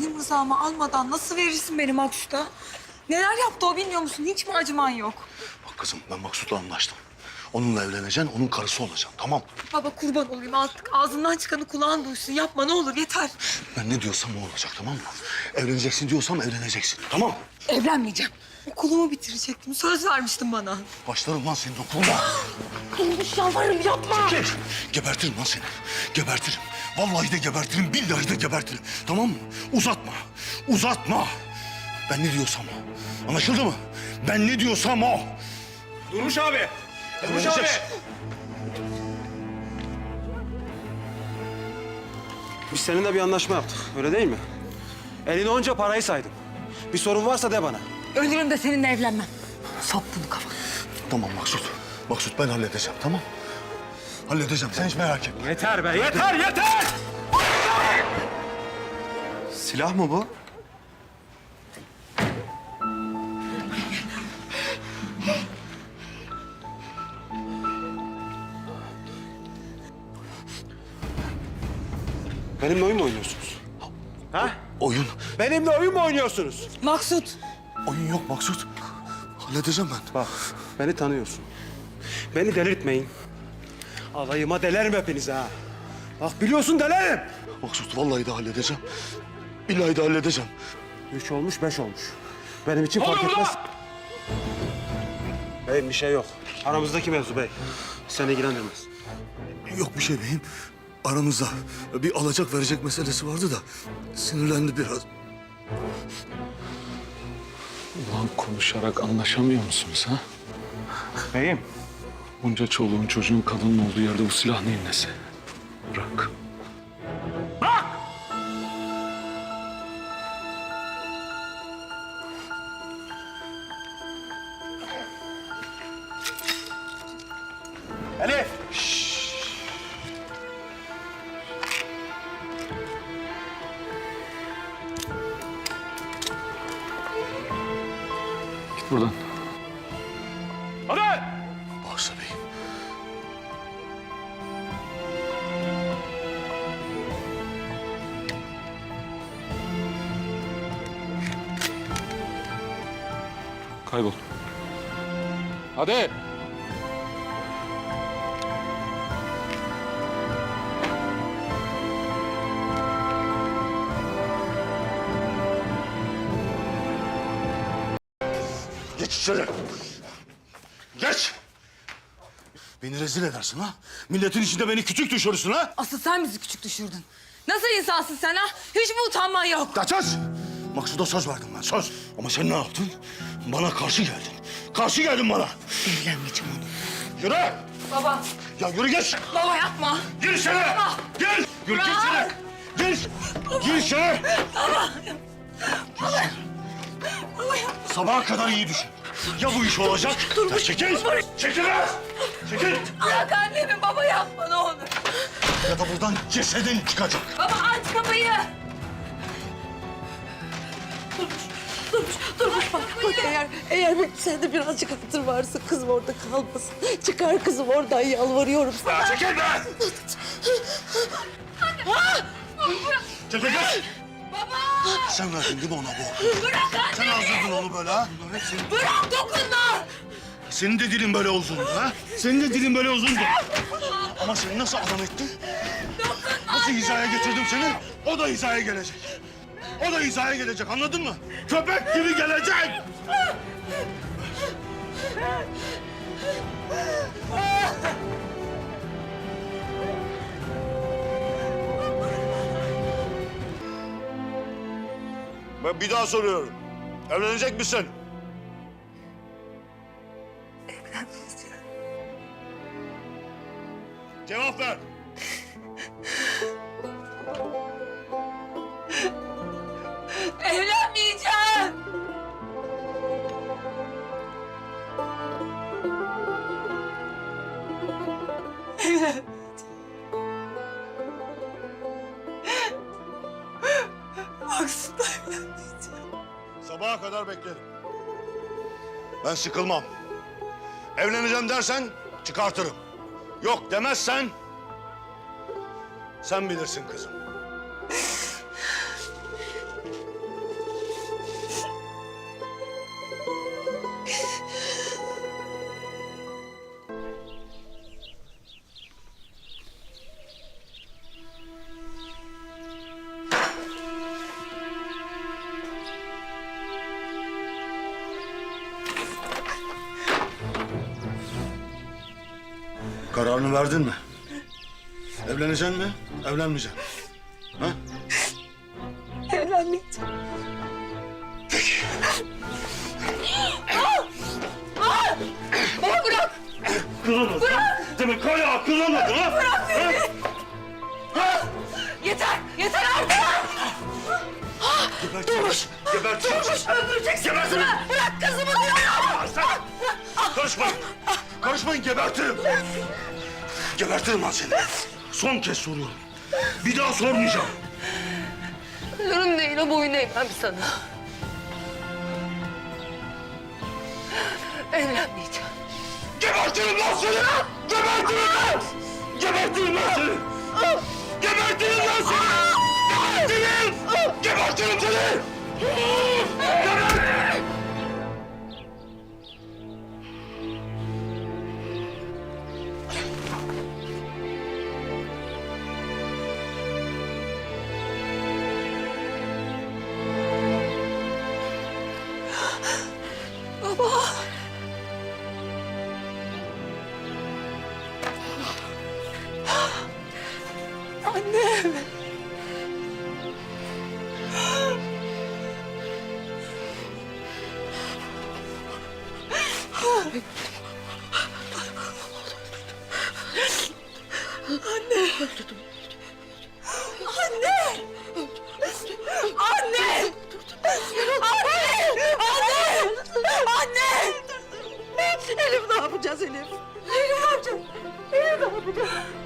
benim rızamı almadan nasıl verirsin beni Maksut'a? Neler yaptı o bilmiyor musun? Hiç mi acıman yok? Bak kızım ben Maksut'la anlaştım. Onunla evleneceksin, onun karısı olacaksın tamam Baba kurban olayım artık ağzından çıkanı kulağın duysun. Yapma ne olur yeter. Ben ne diyorsam o olacak tamam mı? Evleneceksin diyorsam evleneceksin tamam Evlenmeyeceğim. Okulumu bitirecektim. Söz vermiştin bana. Başlarım lan senin okuluna. Durmuş yalvarırım yapma. Geç. Gebertirim lan seni. Gebertirim. Vallahi de gebertirim, billahi de gebertirim. Tamam mı? Uzatma. Uzatma. Ben ne diyorsam o. Anlaşıldı mı? Ben ne diyorsam o. Durmuş abi. Durmuş abi. Biz seninle bir anlaşma yaptık. Öyle değil mi? Eline onca parayı saydım. Bir sorun varsa de bana. Ölürüm de seninle evlenmem. Sok bunu kafana. Tamam Maksut. Maksut ben halledeceğim tamam Halledeceğim. Sen hiç merak etme. Yeter be yeter yeter. Silah mı bu? Benimle oyun mu oynuyorsunuz? Ha? Oyun. Benimle oyun mu oynuyorsunuz? Maksut. Oyun yok Maksut. Halledeceğim ben. Bak beni tanıyorsun. Beni delirtmeyin. Alayıma delerim hepinizi ha. Bak biliyorsun delerim. Maksut vallahi de halledeceğim. Billahi de halledeceğim. Üç olmuş beş olmuş. Benim için fark etmez. Beyim bir şey yok. Aramızdaki mevzu bey. Seni ilgilendirmez. Yok bir şey beyim. Aramızda bir alacak verecek meselesi vardı da sinirlendi biraz. Ulan konuşarak anlaşamıyor musunuz ha? Beyim. Bunca çoluğun çocuğun kadının olduğu yerde bu silah neyin nesi? Bırak. Buradan. Hadi. Bağışla beyim. Kaybol. Hadi. Geç içeri. Geç. Beni rezil edersin ha. Milletin içinde beni küçük düşürürsün ha. Asıl sen bizi küçük düşürdün. Nasıl insansın sen ha? Hiç mi utanman yok? Kaçız. Maksud'a söz verdim ben söz. Ama sen ne yaptın? Bana karşı geldin. Karşı geldin bana. Evlenmeyeceğim onu. Yürü. Baba, Ya yürü geç. baba yapma. Gir içeri. Gir. Gir gir içeri. Gir. Gir içeri. Sabaha kadar iyi düşün. Ya bu iş olacak? Ya çekil. Çekil. lan. Çekil. Bırak annemi baba yapma ne olur. Ya da buradan cesedin çıkacak. Baba aç kapıyı. Durmuş bak, bak eğer, eğer sende birazcık hatır varsa kızım orada kalmasın. Çıkar kızım oradan yalvarıyorum sana. Ya çekil be. Çekil kız. Sen verdin değil mi ona bu? bırak Sen annemi. hazırdın onu böyle ha? Bunların hepsini- Bırak dokunma. Senin de dilin böyle uzundu ha? Senin de dilin böyle uzundu. Ama seni nasıl adam ettim? Nasıl hizaya getirdim seni? O da hizaya gelecek. O da hizaya gelecek anladın mı? Köpek gibi gelecek. Ben bir daha soruyorum. Evlenecek misin? Maksut'la evlenmeyeceğim. Sabaha kadar beklerim. Ben sıkılmam. Evleneceğim dersen çıkartırım. Yok demezsen sen bilirsin kızım. Kararını verdin mi? Evleneceksin mi? Evlenmeyeceksin. Ha? Evlenmeyeceğim. Kızım Demek hala akıllanmadın ha? Bırak Yeter! Yeter artık! Gebertiriz. Gebertiriz. Öldüreceksin kızımı! Bırak kızımı diyorum! Karışmayın. Karışmayın gebertirim. Gebertirim lan seni. Son kez soruyorum. Bir daha sormayacağım. Ölürüm değil ama boyun eğmem sana. Evlenmeyeceğim. Gebertirim lan seni! Gebertirim lan! Gebertirim lan seni! Gebertirim lan seni! Gebertirim! Gebertirim seni! Annem! Anne! Anne! Anne! Anne! Anne! Elif ne yapacağız Elif? Elif ne yapacağız? Elif ne yapacağız?